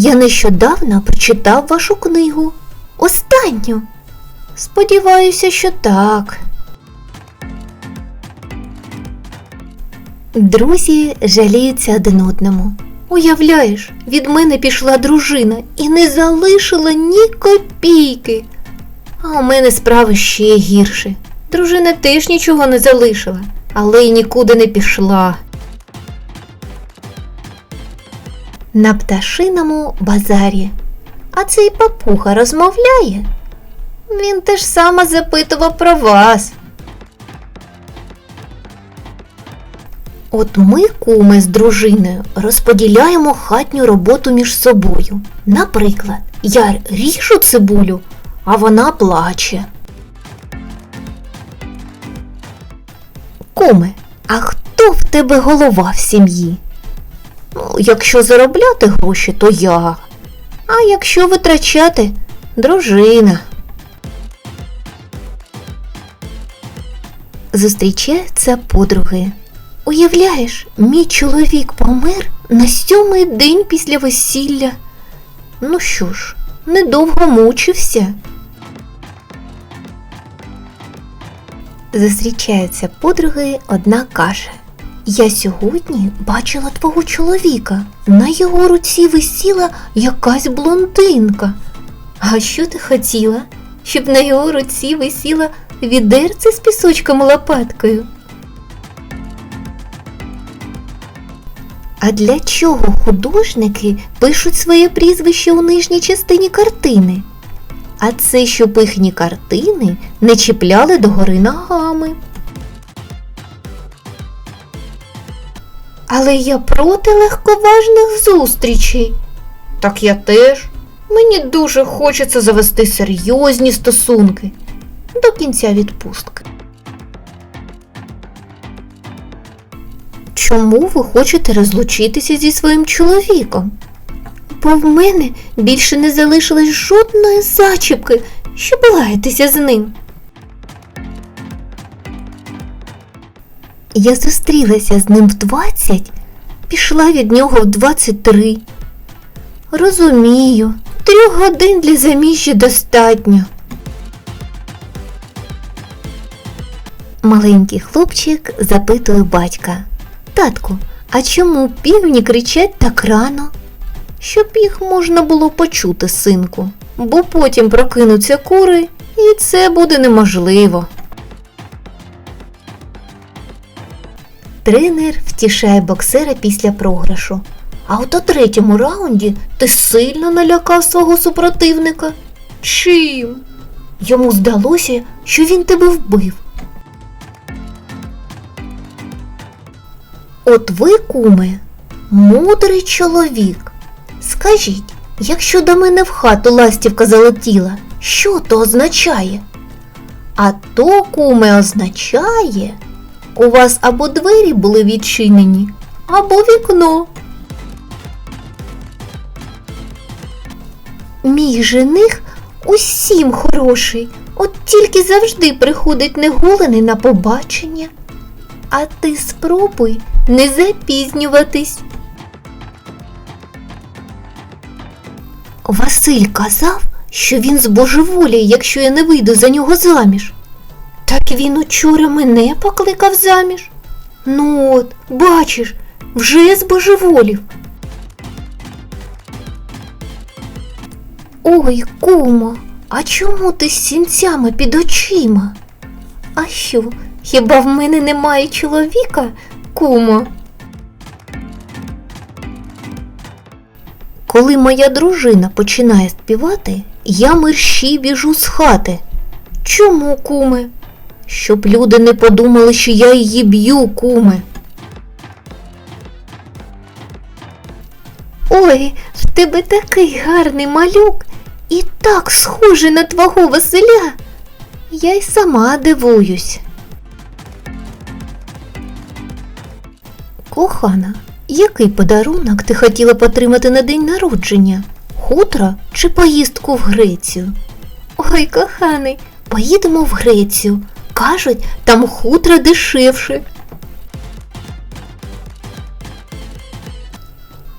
Я нещодавно прочитав вашу книгу. Останню. Сподіваюся, що так. Друзі жаліються один одному. Уявляєш, від мене пішла дружина і не залишила ні копійки. А у мене справи ще гірше. Дружина теж нічого не залишила, але й нікуди не пішла. На пташиному базарі. А цей папуга розмовляє. Він теж саме запитував про вас. От ми, куми з дружиною, розподіляємо хатню роботу між собою. Наприклад, я ріжу цибулю, а вона плаче. Куми, а хто в тебе голова в сім'ї? Якщо заробляти гроші, то я. А якщо витрачати дружина. Зустрічаються подруги. Уявляєш, мій чоловік помер на сьомий день після весілля. Ну що ж, недовго мучився. Зустрічаються подруги, одна каже. Я сьогодні бачила твого чоловіка. На його руці висіла якась блондинка. А що ти хотіла? Щоб на його руці висіла відерце з пісочком лопаткою. А для чого художники пишуть своє прізвище у нижній частині картини? А це щоб їхні картини не чіпляли догори ногами. Але я проти легковажних зустрічей. Так я теж. Мені дуже хочеться завести серйозні стосунки до кінця відпустки. Чому ви хочете розлучитися зі своїм чоловіком? Бо в мене більше не залишилось жодної зачіпки, щоб лаятися з ним. Я зустрілася з ним в 20, пішла від нього в 23. Розумію, трьох годин для заміжжя достатньо. Маленький хлопчик запитує батька. Татку, а чому півні кричать так рано? Щоб їх можна було почути, синку, бо потім прокинуться кури, і це буде неможливо. Тренер втішає боксера після програшу. А от у третьому раунді ти сильно налякав свого супротивника. Чим? Йому здалося, що він тебе вбив. От ви, куме, мудрий чоловік. Скажіть, якщо до мене в хату ластівка залетіла, що то означає? А то, куме, означає, у вас або двері були відчинені, або вікно. Мій жених усім хороший, от тільки завжди приходить неголений на побачення. А ти спробуй не запізнюватись. Василь казав, що він збожеволіє, якщо я не вийду за нього заміж. Він учора мене покликав заміж. Ну от, бачиш, вже збожеволів. Ой, кумо, а чому ти з сінцями під очима? А що, хіба в мене немає чоловіка, кумо? Коли моя дружина починає співати, я мерщій біжу з хати. Чому, куме? Щоб люди не подумали, що я її б'ю, куме. Ой, в тебе такий гарний малюк і так схожий на твого Василя. Я й сама дивуюсь. Кохана, який подарунок ти хотіла б отримати на день народження? Хутро чи поїздку в Грецію? Ой, коханий, поїдемо в Грецію. Кажуть, там хутро дешевше.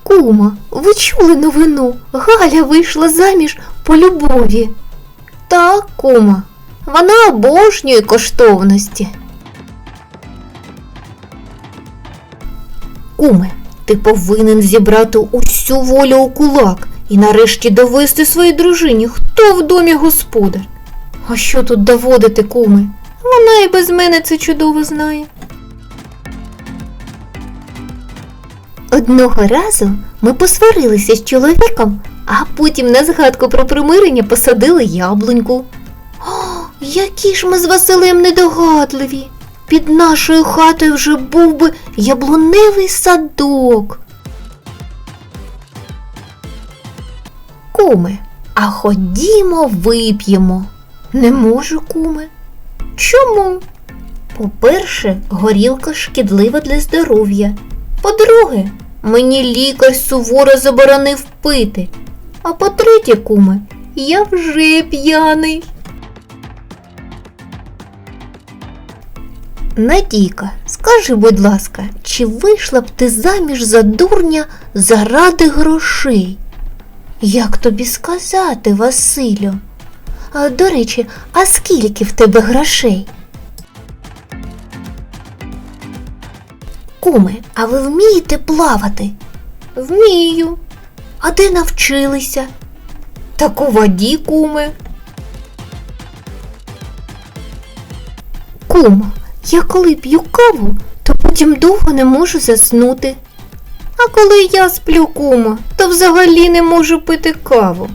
Кума, ви чули новину? Галя вийшла заміж по любові. Так, кума, вона обожнює коштовності. Куме, ти повинен зібрати усю волю у кулак і нарешті довести своїй дружині, хто в домі господар. А що тут доводити, куме? Вона і без мене це чудово знає. Одного разу ми посварилися з чоловіком, а потім на згадку про примирення посадили яблуньку. О, які ж ми з Василем недогадливі. Під нашою хатою вже був би яблуневий садок. Куме, а ходімо вип'ємо. Не можу, куме. Чому? По-перше, горілка шкідлива для здоров'я. По-друге, мені лікар суворо заборонив пити. А по-третє, куме, я вже п'яний. Надійка, скажи, будь ласка, чи вийшла б ти заміж за дурня заради грошей? Як тобі сказати, Василю? До речі, а скільки в тебе грошей? Куме, а ви вмієте плавати? Вмію. А де навчилися? Так у воді, куме. Кума, я коли п'ю каву, то потім довго не можу заснути. А коли я сплю, кума, то взагалі не можу пити каву.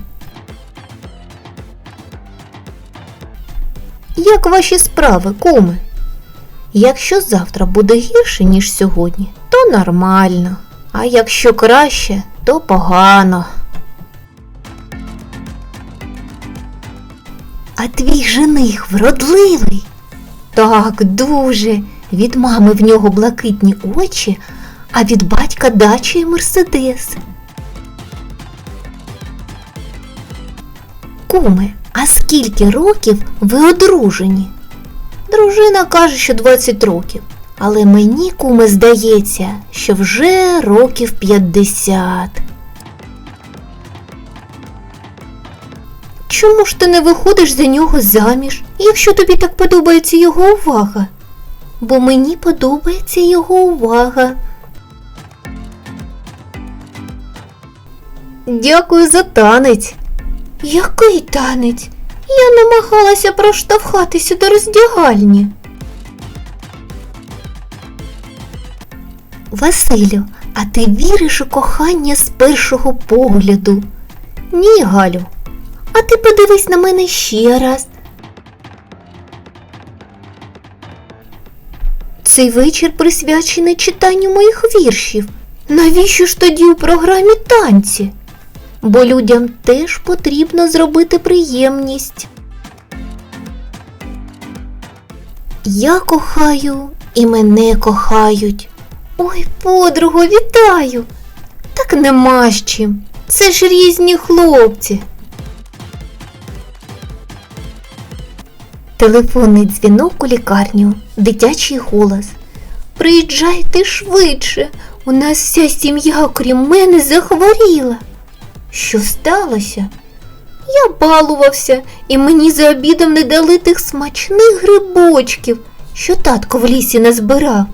Як ваші справи, куми? Якщо завтра буде гірше, ніж сьогодні, то нормально. А якщо краще, то погано. А твій жених вродливий? Так, дуже. Від мами в нього блакитні очі, а від батька дача і мерседес. Куме, а скільки років ви одружені? Дружина каже, що 20 років, але мені, куме, здається, що вже років 50. Чому ж ти не виходиш за нього заміж, якщо тобі так подобається його увага? Бо мені подобається його увага. Дякую за танець. Який танець? Я намагалася проштовхатися до роздягальні. Василю, а ти віриш у кохання з першого погляду? Ні, Галю. А ти подивись на мене ще раз. Цей вечір присвячений читанню моїх віршів. Навіщо ж тоді у програмі танці? Бо людям теж потрібно зробити приємність. Я кохаю і мене кохають. Ой, подруго, вітаю! Так нема з чим. Це ж різні хлопці. Телефонний дзвінок у лікарню, дитячий голос. Приїжджайте швидше. У нас вся сім'я, окрім мене, захворіла. Що сталося? Я балувався, і мені за обідом не дали тих смачних грибочків, що татко в лісі назбирав.